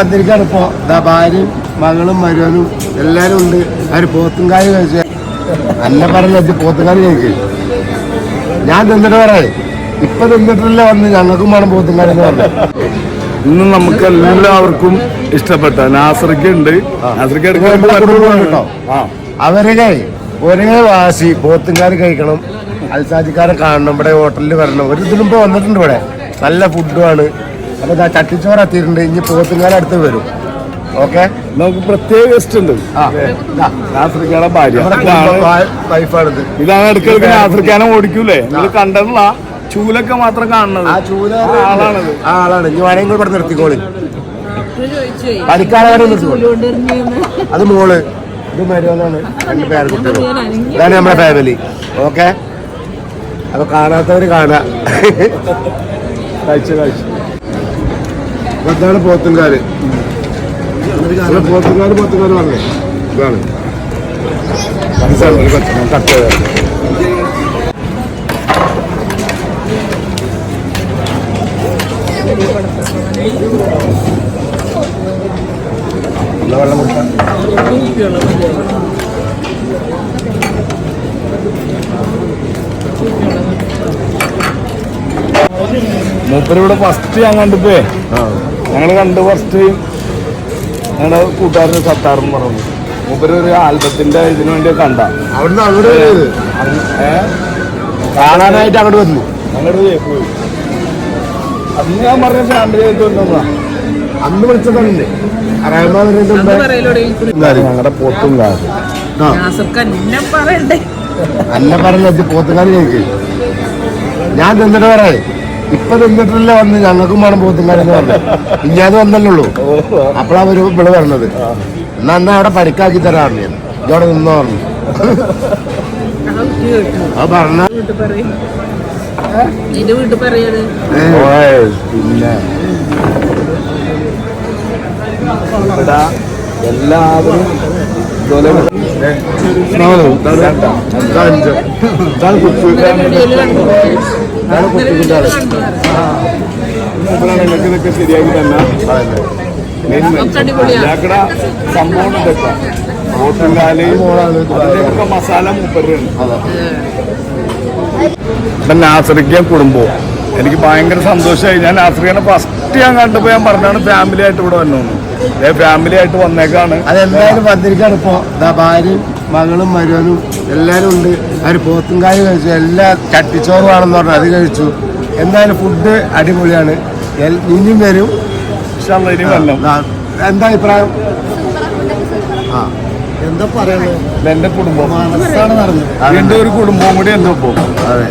വന്നിരിക്കാണ് ഇപ്പോ. ദാ ഭാര്യയും മകളും മരുവനും എല്ലാരും ഉണ്ട്. അവർ പോത്തുംകാരി കഴിച്ച അന്നെ പറഞ്ഞ പോത്തുംകാരി കഴിക്ക്. ഞാൻ തിന്നിട്ട് പറയാ. ഇപ്പൊ തിന്നിട്ടില്ല വന്ന് ഞങ്ങൾക്കും വേണം പോത്തുംകാരി എന്ന് പറഞ്ഞു. ഇന്ന് നമുക്ക് എല്ലാവർക്കും ഇഷ്ടപ്പെട്ട നാസറിക്ക് ഉണ്ട്. കേട്ടോ? അവരുടെ ഒരേ വാശി പോത്തുംകാരി കഴിക്കണം. അൽസാജിക്കാരെ കാണണം ഇവിടെ ഹോട്ടലിൽ വരണം. ഒരു ഇതിലും ഇപ്പൊ വന്നിട്ടുണ്ട് ഇവിടെ. നല്ല ഫുഡുമാണ് അപ്പൊ ഇതാ ചട്ടിച്ചോറ് എത്തിയിട്ടുണ്ട്. ഇനി പോത്തുംകാരി അടുത്ത് വരും. ഓക്കെ നമുക്ക് പ്രത്യേക ഗസ്റ്റ് ഉണ്ട്. ആ. ദാ, നാസറിക്കാടെ ഭാര്യ. വൈഫാണിത്. ഇതാണ് ഇടയ്ക്കിടയ്ക്ക് നാസറിക്കാനെ ഓടിക്കൂലേ? നിങ്ങൾ കണ്ടതില്ല ചൂലൊക്കെ മാത്രം കാണുന്നത്. ആ ചൂല ആളാണ് ആളാണത്. ആ ആളാണ്. ഇനി വേണമെങ്കിൽ ഇവിടെ നിർത്തിക്കോളി. നിർത്തിക്കോളി. അത് മോൾ. ഇത് മരുവനാണ് രണ്ട് പേരക്കുട്ടികളും ഇതാണ് നമ്മുടെ ഫാമിലി ഓക്കെ അപ്പൊ കാണാത്തവര് കാണാ. കഴിച്ചു കാഴ്ച അപ്പൊ ഇതാണ് പോത്തുംകാര് പോത്തുംകാര് പോത്തുംകാര് പറഞ്ഞേ. ഇതാണ്. കട്ട് വെള്ളം കൊടുക്കാം മൂപ്പരിവിടെ ഫസ്റ്റ് ഞാൻ കണ്ടിപ്പേ. ആ. ഞങ്ങൾ കണ്ട് ഫസ്റ്റ് ഞങ്ങളുടെ കൂട്ടുകാരന് സത്താറും പറഞ്ഞു. മൂപ്പര് ഒരു ആൽബത്തിന്റെ ഇതിനു വേണ്ടി കണ്ട. അവിടുന്ന് അങ്ങോട്ട്. കാണാനായിട്ട് അങ്ങോട്ട് വന്നു. അങ്ങോട്ട് പോയി. അന്ന് ഞാൻ പറഞ്ഞ ഫാമിലി ആയിട്ട് വന്നതാ. അന്ന് വിളിച്ചതല്ലേ? ഞങ്ങളുടെ പോത്തും എന്നെ അല്ല പറഞ്ഞത് പോത്തുകാരി. ഞാൻ ചെന്നിട്ട് പറയാ ഇപ്പൊ തിന്നിട്ടില്ല വന്ന് ഞങ്ങൾക്കും വേണം പോത്തുകാരി എന്ന് പറഞ്ഞു ഇനി അത് വന്നല്ലുള്ളൂ അപ്പോഴാ ഒരു വിളി പറഞ്ഞത് എന്നാ എന്നാ അവിടെ പരിക്കാക്കി തരാറുണ്ട് ഇതോടെ നിന്നോ പറഞ്ഞു അത് പറഞ്ഞ പിന്നെ ഇവിടെ എല്ലാവരും നിങ്ങൾക്ക് ഇതൊക്കെ ശരിയാക്കി തന്നെ. ഞങ്ങടെ സംഭവം ഇതൊക്കെ. അതിന്റെയൊക്കെ മസാല മൂപ്പരുണ്ട് ഇപ്പം നാസറിക്കാൻ കുടുംബവും. എനിക്ക് ഭയങ്കര സന്തോഷമായി. ഞാൻ നാസറിക്കാനെ ഫസ്റ്റ് ഞാൻ കണ്ടപ്പോ ഞാൻ പറഞ്ഞാണ് ഫാമിലി ആയിട്ട് ഇവിടെ വന്നു ഫാമിലി ആയിട്ട് വന്നേക്കാണ്. അതെല്ലാരും വന്നിരിക്കാണ് ഇപ്പൊ. ദാ ഭാര്യയും മകളും മരുവനും എല്ലാരും ഉണ്ട്. അവർ പോത്തുംകാരി കഴിച്ചു. എല്ലാ ചട്ടിച്ചോറുമാണെന്ന് പറഞ്ഞു അത് കഴിച്ചു. എന്തായാലും ഫുഡ് അടിപൊളിയാണ്. ഇനിയും വരും. എന്താ അഭിപ്രായം? ആ. എന്താ പറയുന്നത് എന്റെ കുടുംബം. ഒരു കുടുംബവും കൂടി എന്റെ ഒപ്പം. അതെ.